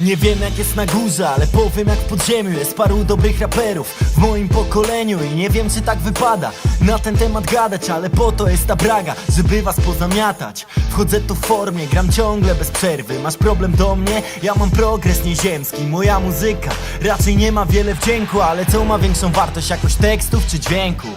Nie wiem jak jest na górze, ale powiem jak w podziemiu Jest paru dobrych raperów w moim pokoleniu I nie wiem czy tak wypada na ten temat gadać Ale po to jest ta braga, żeby was pozamiatać Wchodzę tu w formie, gram ciągle bez przerwy Masz problem do mnie? Ja mam progres nieziemski Moja muzyka raczej nie ma wiele wdzięku Ale co ma większą wartość, jakość tekstów czy dźwięku?